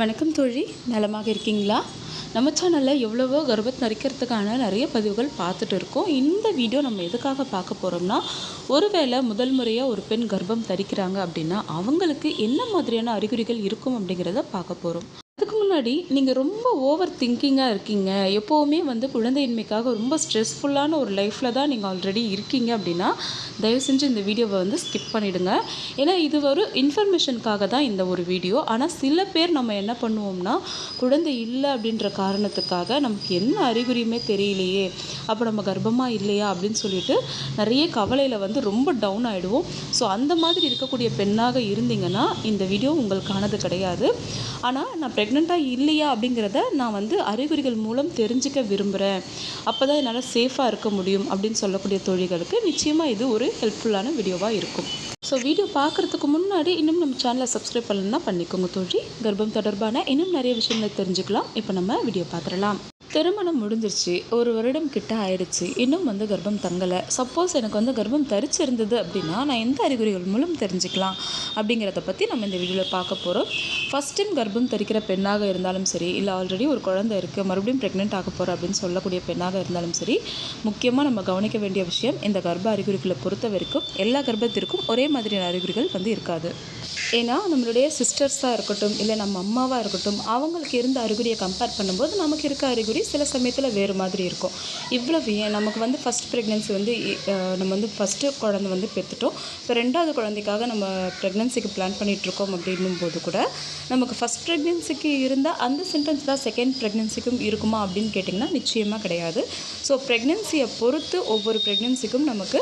வணக்கம் தோழி. நலமாக இருக்கீங்களா? நம்ம சேனலில் எவ்வளவோ கர்ப்பத்தை நரிக்கிறதுக்கான நிறைய பதிவுகள் பார்த்துட்டு இருக்கோம். இந்த வீடியோ நம்ம எதுக்காக பார்க்க போகிறோம்னா ஒருவேளை முதல் முறையாக ஒரு பெண் கர்ப்பம் தரிக்கிறாங்க அப்படின்னா அவங்களுக்கு என்ன மாதிரியான அறிகுறிகள் இருக்கும் அப்படிங்கிறத பார்க்க போகிறோம் அதுக்கு முன்னாடி நீங்கள் ரொம்ப ஓவர் திங்கிங்காக இருக்கீங்க. எப்போவுமே வந்து குழந்தையின்மைக்காக ரொம்ப ஸ்ட்ரெஸ்ஃபுல்லான ஒரு லைஃப்பில் தான் நீங்கள் ஆல்ரெடி இருக்கீங்க அப்படின்னா தயவு செஞ்சு இந்த வீடியோவை வந்து ஸ்கிப் பண்ணிவிடுங்க ஏன்னா இது ஒரு இன்ஃபர்மேஷனுக்காக தான் இந்த ஒரு வீடியோ ஆனால் சில பேர் நம்ம என்ன பண்ணுவோம்னா குழந்தை இல்லை அப்படின்ற காரணத்துக்காக நமக்கு என்ன அறிகுறியுமே தெரியலையே அப்போ நம்ம கர்ப்பமாக இல்லையா அப்படின்னு சொல்லிட்டு நிறைய கவலையில் வந்து ரொம்ப டவுன் ஆகிடுவோம் ஸோ அந்த மாதிரி இருக்கக்கூடிய பெண்ணாக இருந்தீங்கன்னா இந்த வீடியோ உங்களுக்கானது கிடையாது. ஆனால் நான் ப்ரெக்னெண்ட்டாக இல்லையா அப்படிங்கிறத நான் வந்து அறிகுறிகள் மூலம் தெரிஞ்சுக்க விரும்புகிறேன் அப்போ தான் என்னால் சேஃபாக இருக்க முடியும் அப்படின்னு சொல்லக்கூடிய தொழில்களுக்கு நிச்சயமாக இது ஒரு ஹெல்ப்ஃபுல்லான வீடியோவாக இருக்கும். ஸோ வீடியோ பார்க்குறதுக்கு முன்னாடி இன்னும் நம்ம சேனலை சப்ஸ்கிரைப் பண்ணலன்னா பண்ணிக்கோங்க தோழி. கர்ப்பம் தொடர்பான இன்னும் நிறைய விஷயங்களை தெரிஞ்சுக்கலாம். இப்போ நம்ம வீடியோ பார்த்துடலாம். திருமணம் முடிஞ்சிருச்சு. ஒரு வருடம் கிட்ட ஆயிடுச்சு. இன்னும் வந்து கர்ப்பம் தங்கலை. சப்போஸ் எனக்கு வந்து கர்ப்பம் தரிச்சிருந்தது அப்படின்னா நான் எந்த அறிகுறிகள் மூலம் தெரிஞ்சுக்கலாம் அப்படிங்கிறத பற்றி நம்ம இந்த வீடியோவில் பார்க்க போகிறோம் ஃபஸ்ட் டைம் கர்ப்பம் தரிக்கிற பெண்ணாக இருந்தாலும் சரி இல்லை ஆல்ரெடி ஒரு குழந்தை இருக்குது மறுபடியும் ப்ரெக்னென்ட் ஆக போகிறோம் அப்படின்னு சொல்லக்கூடிய பெண்ணாக இருந்தாலும் சரி முக்கியமாக நம்ம கவனிக்க வேண்டிய விஷயம் இந்த கர்ப்ப அறிகுறிகளை பொறுத்த வரைக்கும் எல்லா கர்ப்பத்திற்கும் ஒரே மாதிரியான அறிகுறிகள் வந்து இருக்காது. ஏன்னா நம்மளுடைய சிஸ்டர்ஸாக இருக்கட்டும் இல்லை நம்ம அம்மாவாக இருக்கட்டும் அவங்களுக்கு இருந்த அறிகுறியை கம்பேர் பண்ணும்போது நமக்கு இருக்க அறிகுறி சில சமயத்தில் வேறு மாதிரி இருக்கும். இவ்வளவு ஏன்? நமக்கு வந்து ஃபஸ்ட் ப்ரெக்னென்சி வந்து நம்ம வந்து ஃபஸ்ட்டு குழந்தை வந்து பெற்றுட்டோம் இப்போ ரெண்டாவது குழந்தைக்காக நம்ம ப்ரெக்னென்சிக்கு பிளான் பண்ணிகிட்ருக்கோம் அப்படின்னும் போது கூட நமக்கு ஃபஸ்ட் ப்ரெக்னென்சிக்கு இருந்தால் அந்த சிம்டம்ஸ் தான் செகண்ட் ப்ரெக்னென்சிக்கும் இருக்குமா அப்படின்னு கேட்டிங்கன்னா நிச்சயமாக கிடையாது. ஸோ ப்ரெக்னென்சியை பொறுத்து ஒவ்வொரு ப்ரெக்னென்சிக்கும் நமக்கு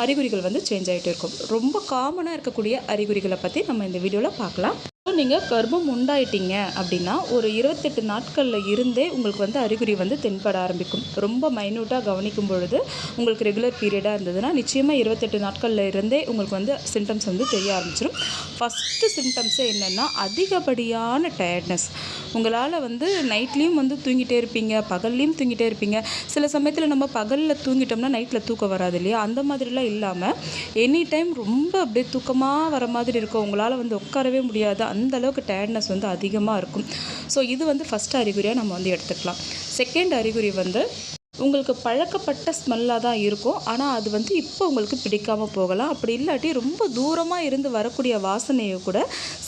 அறிகுறிகள் வந்து சேஞ்ச் ஆகிட்டு இருக்கும். ரொம்ப காமனாக இருக்கக்கூடிய அறிகுறிகளை பற்றி நம்ம இந்த வீடியோவில் பார்க்கலாம். நீங்கள் கர்ப்பம் உண்டாயிட்டீங்க அப்படின்னா ஒரு இருபத்தெட்டு நாட்களில் இருந்தே உங்களுக்கு வந்து அறிகுறி வந்து தென்பட ஆரம்பிக்கும். ரொம்ப மைன்யூட்டாக கவனிக்கும் பொழுது உங்களுக்கு ரெகுலர் பீரியடாக இருந்ததுன்னா நிச்சயமாக இருபத்தெட்டு நாட்களில் இருந்தே உங்களுக்கு வந்து சிம்டம்ஸ் வந்து தெரிய ஆரம்பிச்சிடும் ஃபஸ்ட்டு சிம்டம்ஸே என்னென்னா அதிகப்படியான டயர்ட்னஸ் உங்களால் வந்து நைட்லேயும் வந்து தூங்கிட்டே இருப்பீங்க பகல்லையும் தூங்கிட்டே இருப்பீங்க. சில சமயத்தில் நம்ம பகலில் தூங்கிட்டோம்னா நைட்டில் தூக்கம் வராது இல்லையா? அந்த மாதிரிலாம் இல்லாமல் எனி டைம் ரொம்ப அப்படியே தூக்கமாக வர மாதிரி இருக்கும். உங்களால் வந்து உட்காரவே முடியாது. அந்த அளவுக்கு டயர்ட்னஸ் வந்து அதிகமாக இருக்கும். ஸோ இது வந்து ஃபஸ்ட் அறிகுறியாக நம்ம வந்து எடுத்துக்கலாம். செகண்ட் அறிகுறி வந்து உங்களுக்கு பழக்கப்பட்ட ஸ்மெல்லாக தான் இருக்கும். ஆனால் அது வந்து இப்போ உங்களுக்கு பிடிக்காமல் போகலாம். அப்படி இல்லாட்டி ரொம்ப தூரமாக இருந்து வரக்கூடிய வாசனையை கூட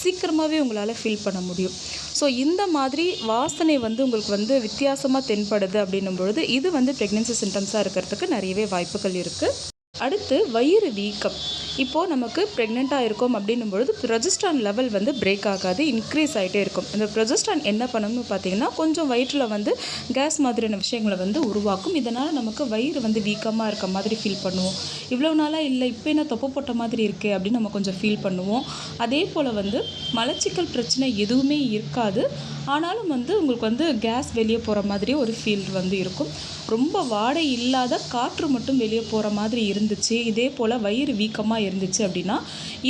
சீக்கிரமாகவே உங்களால் ஃபீல் பண்ண முடியும். ஸோ இந்த மாதிரி வாசனை வந்து உங்களுக்கு வந்து வித்தியாசமாக தென்படுது அப்படின்னும் பொழுது இது வந்து ப்ரெக்னென்சி சிம்டம்ஸாக இருக்கிறதுக்கு நிறையவே வாய்ப்புகள் இருக்குது அடுத்து வயிறு வீக்கம். இப்போது நமக்கு ப்ரெக்னெண்ட்டாக இருக்கோம் அப்படின்னும் பொழுது ப்ரொஜஸ்டான் லெவல் வந்து பிரேக் ஆகாது இன்க்ரீஸ் ஆகிட்டே இருக்கும். இந்த ப்ரொஜெஸ்டான் என்ன பண்ணணும்னு பார்த்தீங்கன்னா கொஞ்சம் வயிற்றில் வந்து கேஸ் மாதிரியான விஷயங்களை வந்து உருவாக்கும். இதனால் நமக்கு வயிறு வந்து வீக்கமாக இருக்க மாதிரி ஃபீல் பண்ணுவோம். இவ்வளோ நாளாக இல்லை இப்போ என்ன தொப்பை போட்ட மாதிரி இருக்கே அப்படின்னு நம்ம கொஞ்சம் ஃபீல் பண்ணுவோம். அதே போல் வந்து மலச்சிக்கல் பிரச்சனை எதுவுமே இருக்காது. ஆனாலும் வந்து உங்களுக்கு வந்து கேஸ் வெளியே போகிற மாதிரி ஒரு ஃபீல் வந்து இருக்கும். ரொம்ப வாடை இல்லாத காற்று மட்டும் வெளியே போகிற மாதிரி இருந்துச்சு. இதே போல் வயிறு வீக்கமாக இருந்துச்சு அப்படின்னா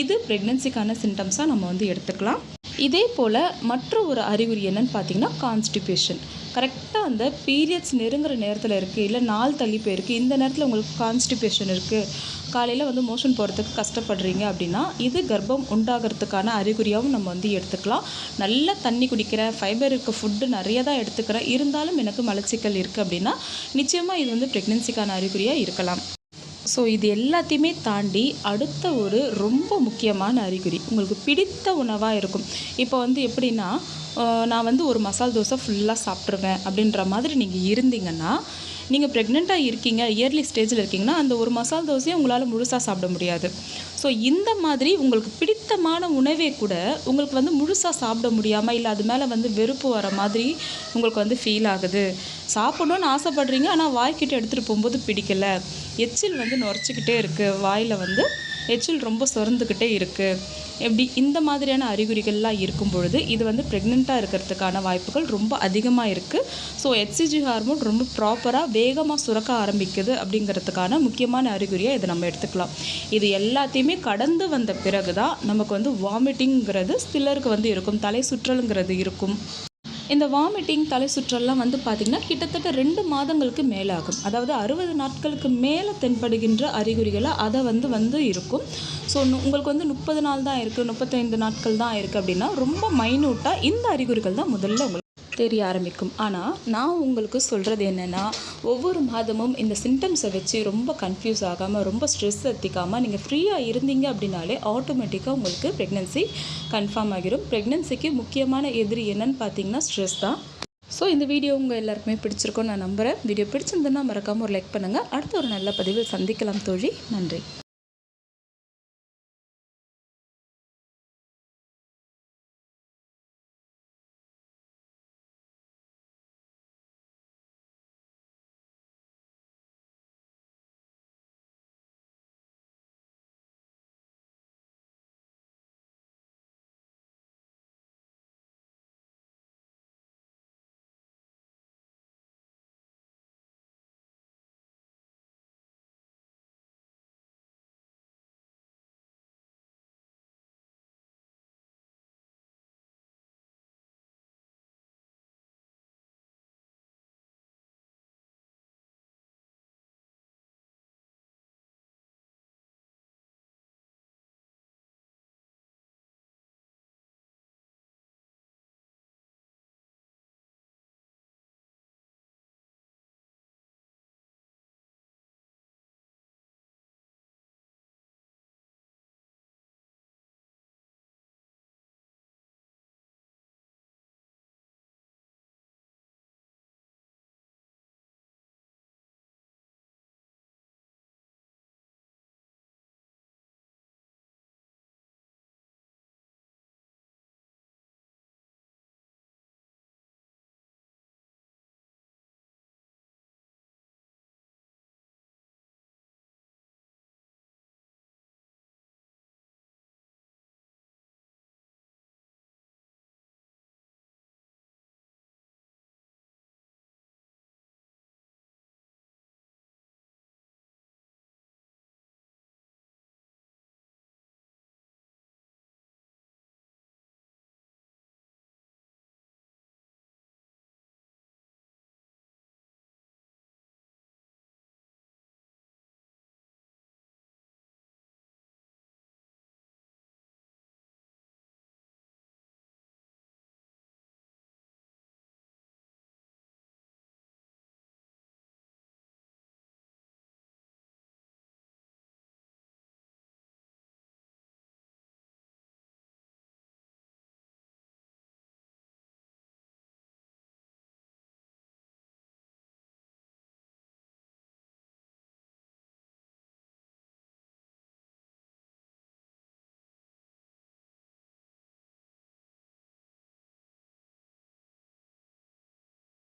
இது ப்ரெக்னென்சிக்கான சிம்டம்ஸாக நம்ம வந்து எடுத்துக்கலாம். இதே போல் மற்ற ஒரு அறிகுறி என்னன்னு பார்த்தீங்கன்னா கான்ஸ்டிபேஷன் கரெக்டாக அந்த பீரியட்ஸ் நெருங்குற நேரத்தில் இருக்குது இல்லை நாள் தள்ளி போயிருக்கு இந்த நேரத்தில் உங்களுக்கு கான்ஸ்டிபேஷன் இருக்குது காலையில் வந்து மோஷன் போகிறதுக்கு கஷ்டப்படுறீங்க அப்படின்னா இது கர்ப்பம் உண்டாகிறதுக்கான அறிகுறியாகவும் நம்ம வந்து எடுத்துக்கலாம். நல்லா தண்ணி குடிக்கிறேன் ஃபைபர் இருக்க ஃபுட்டு நிறைய தான் எடுத்துக்கிறேன் இருந்தாலும் எனக்கு மலச்சிக்கல் இருக்குது அப்படின்னா நிச்சயமாக இது வந்து ப்ரெக்னென்சிக்கான அறிகுறியாக இருக்கலாம். ஸோ இது எல்லாத்தையுமே தாண்டி அடுத்த ஒரு ரொம்ப முக்கியமான அறிகுறி. உங்களுக்கு பிடித்த உணவாக இருக்கும். இப்போ வந்து எப்படின்னா நான் வந்து ஒரு மசால் தோசை ஃபுல்லாக சாப்பிட்ருவேன் அப்படின்ற மாதிரி நீங்கள் இருந்தீங்கன்னா நீங்கள் ப்ரெக்னெண்ட்டாக இருக்கீங்க இயர்லி ஸ்டேஜில் இருக்கீங்கன்னா அந்த ஒரு மசால் தோசையை உங்களால் முழுசாக சாப்பிட முடியாது. ஸோ இந்த மாதிரி உங்களுக்கு பிடித்தமான உணவே கூட உங்களுக்கு வந்து முழுசாக சாப்பிட முடியாமல் இல்லை அது மேலே வந்து வெறுப்பு வர மாதிரி உங்களுக்கு வந்து ஃபீல் ஆகுது. சாப்பிடணும்னு ஆசைப்படுறீங்க ஆனால் வாய்க்கிட்ட எடுத்துகிட்டு போகும்போது பிடிக்கல. எச்சில் வந்து நுரைச்சிக்கிட்டே இருக்குது வாயில் வந்து எச்சில் ரொம்ப சுரந்துக்கிட்டே இருக்குது எப்படி? இந்த மாதிரியான அறிகுறிகள்லாம் இருக்கும் பொழுது இது வந்து ப்ரெக்னெண்ட்டாக இருக்கிறதுக்கான வாய்ப்புகள் ரொம்ப அதிகமாக இருக்குது ஸோ எச்சிஜி ஹார்மோன் ரொம்ப ப்ராப்பராக வேகமாக சுரக்க ஆரம்பிக்குது அப்படிங்கிறதுக்கான முக்கியமான அறிகுறியாக இதை நம்ம எடுத்துக்கலாம். இது எல்லாத்தையுமே கடந்து வந்த பிறகு தான் நமக்கு வந்து வாமிட்டிங்கிறது சிலருக்கு வந்து இருக்கும். தலை சுற்றலுங்கிறது இருக்கும். இந்த வாமிட்டிங் தலை சுற்றல்லாம் வந்து பார்த்திங்கன்னா கிட்டத்தட்ட ரெண்டு மாதங்களுக்கு மேலே ஆகும் அதாவது அறுபது நாட்களுக்கு மேலே தென்படுகின்ற அறிகுறிகளை அதை வந்து வந்து இருக்கும். ஸோ உங்களுக்கு வந்து முப்பது நாள் தான் இருக்குது முப்பத்தைந்து நாட்கள் தான் இருக்குது அப்படின்னா ரொம்ப மைனூட்டாக இந்த அறிகுறிகள் தான் முதல்ல உங்களுக்கு தெரிய ஆரம்பிக்கும். ஆனால் நான் உங்களுக்கு சொல்கிறது என்னென்னா ஒவ்வொரு மாதமும் இந்த சிம்டம்ஸை வச்சு ரொம்ப கன்ஃபியூஸ் ஆகாமல் ரொம்ப ஸ்ட்ரெஸ் எத்திக்காமல் நீங்கள் ஃப்ரீயாக இருந்தீங்க அப்படின்னாலே ஆட்டோமேட்டிக்காக உங்களுக்கு ப்ரெக்னென்சி கன்ஃபார்ம் ஆகிரும். ப்ரெக்னென்சிக்கு முக்கியமான எதிரி என்னன்னு பார்த்தீங்கன்னா ஸ்ட்ரெஸ் தான். ஸோ இந்த வீடியோ உங்கள் எல்லாருக்குமே பிடிச்சிருக்கோன்னு நான் நம்புகிறேன் வீடியோ பிடிச்சிருந்துன்னா மறக்காமல் ஒரு லைக் பண்ணுங்கள் அடுத்த ஒரு நல்ல பதிவில் சந்திக்கலாம் தோழி. நன்றி.